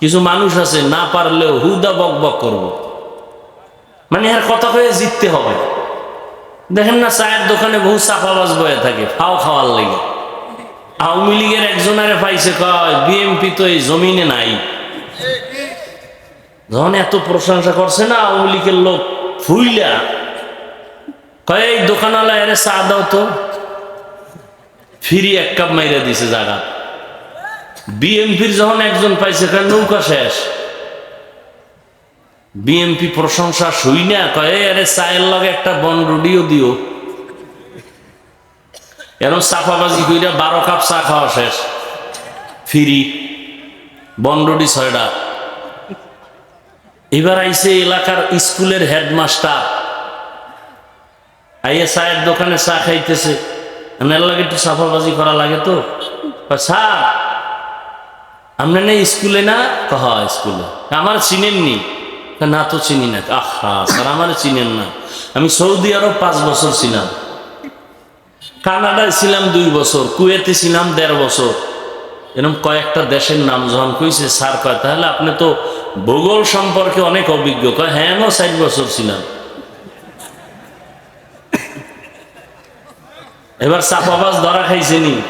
কিছু মানুষ আছে, না পারলেও হুদা বক বক করব। মানে আর কথা কয়ে জিততে হবে। দেখেন না, চায়ের দোকানে বহু চাপাবাজ বয়ে থাকে, ফাও খাওয়ার লেগে। আওয়ামী লীগের একজনারে পাইছে, কয়, বিএমপি তো এই জমিনে নাই। যখন এত প্রশংসা করছে না, আওয়ামী লীগের লোক ফুইলা, কয়, এই দোকানওয়ালা এরে চা দাও তো। ফিরি এক কাপ মাইরা দিছে জায়গা বিএমপির যখন একজন পাইছে নৌকা শেষ। বিএমপি প্রশংসা শুই না, কয়ে আরে চায়ের লগে একটা বন রুডিও দিও। এরকম চাপাবাজি কইরা বারো কাপ চা খাওয়া শেষ। ফিরি। বনরুডি ছয়টা। এবার আইসে এলাকার স্কুলের হেডমাস্টার। আইয়া চায়ের দোকানে চা খাইতেছে। লাগে একটু সাফাবাজি করা লাগে তো। স্যার আমরা না স্কুলে না? কহ স্কুলে। আমার চিনেননি। না তো চিনি না। আহা স্যার, আমার চিনেন না। আমি সৌদি আরব পাঁচ বছর ছিলাম। কানাডায় ছিলাম দুই বছর, কুয়েতে ছিলাম দেড় বছর। এরকম কয়েকটা দেশের নাম যখন কইছে, স্যার কয়, তাহলে আপনি তো ভূগোল সম্পর্কে অনেক অভিজ্ঞ। কয় হ্যাঁ ষাট বছর ছিলাম। এবার চাপাবাজ ধরা খাইছেনি।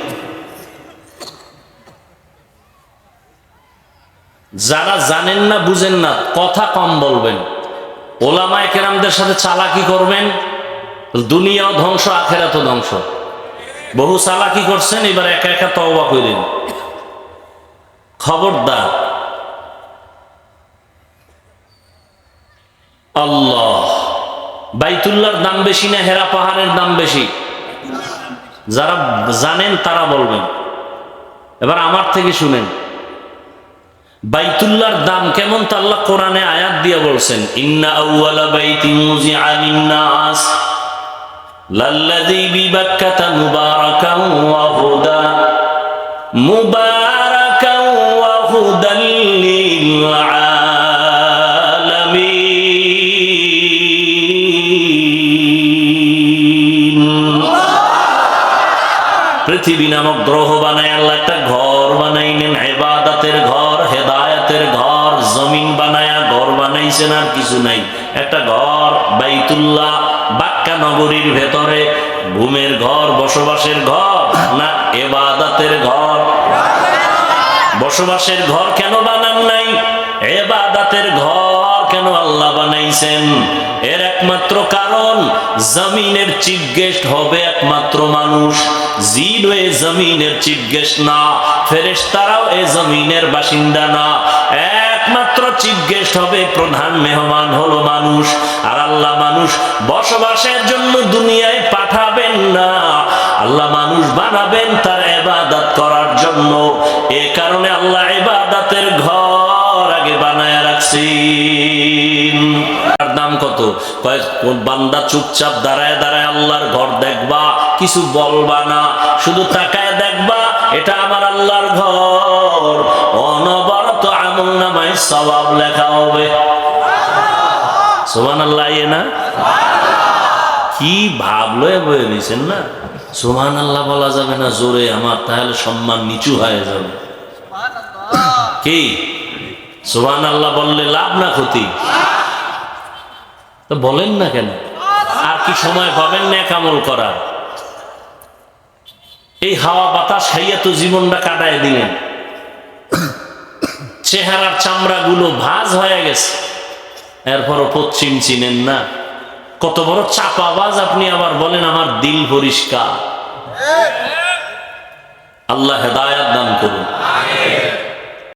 যারা জানেন না, বুঝেন না, কথা কম বলবেন। ওলামায় কেরামদের সাথে চালাকি করবেন দুনিয়াও ধ্বংস, আখেরাত ধ্বংস। বহু চালাকি করছেন, এবার একা একা তওবা করেন খবরদার। আল্লাহ, বাইতুল্লাহর দাম বেশি না হেরা পাহাড়ের দাম বেশি? যারা জানেন তারা বলবেন। এবার আমার থেকে শুনেন। বাইতুল্লাহর দাম কেমন তা আল্লাহ কোরআনে আয়াত দিয়ে বলছেন, ইন্না আলামিন। পৃথিবী নামক গ্রহ বানায় আল্লাহ একটা ঘর। বানাইলেন হেবাদাতের ঘর, হেদায়াতের ঘর, জমিন বানায়া ঘর বানাইছেন আর কিছু নাই। একটা ঘর, বাইতুল্লাহ, বাক্কা নগরীর ভেতরে ঘুমের ঘর, বসবাসের ঘর, না এবাদাতের ঘর? বসবাসের ঘর কেন বানান নাই? এবাদাতের ঘর কেন আল্লাহ বানাইছেন? এর একমাত্র কারণ, জমিনের চিফ গেস্ট হবে একমাত্র মানুষ। জিন এ জমিনের গেস্ট না, ফেরেশতারাও এ জমিনের বাসিন্দা না। একমাত্র চিফ হবে, প্রধান মেহমান হলো মানুষ। আর আল্লাহ মানুষ বসবাসের জন্য দুনিয়ায় পাঠাবেন না। আল্লাহ মানুষ বানাবেন তার এবাদত করার জন্য। এ কারণে আল্লাহ এবাদাতের ঘর আগে বানায় কয় বান্দা চুপচাপ দাঁড়ায় দাঁড়ায় আল্লাহর ঘর দেখবা কিছু বলবা না শুধু তাকায় দেখবা এটা আমার আল্লাহর ঘর। অনবরত আমল নামায় সবাব লেখা হবে। সোমান আল্লাহ ইয়ে না? কি ভাবলো বয়ে দিয়েছেন না? সোমান আল্লাহ বলা যাবে না জোরে আমার তাহলে সম্মান নিচু হয়ে যাবে। কি? সোমান আল্লাহ বললে লাভ না ক্ষতি? তো বলেন না কেন? আর কি সময় পাবেন না কামল করার? এই হাওয়া বাতাস খাইয়া তো জীবনটা কাটায় দিলেন। চেহারার চামড়াগুলো ভাজ হয়ে গেছে। এরপরও পশ্চিম চিনেন না। কত বড় চাপাবাজ আপনি আবার বলেন আমার দিল পরিষ্কার। আল্লাহ হেদায়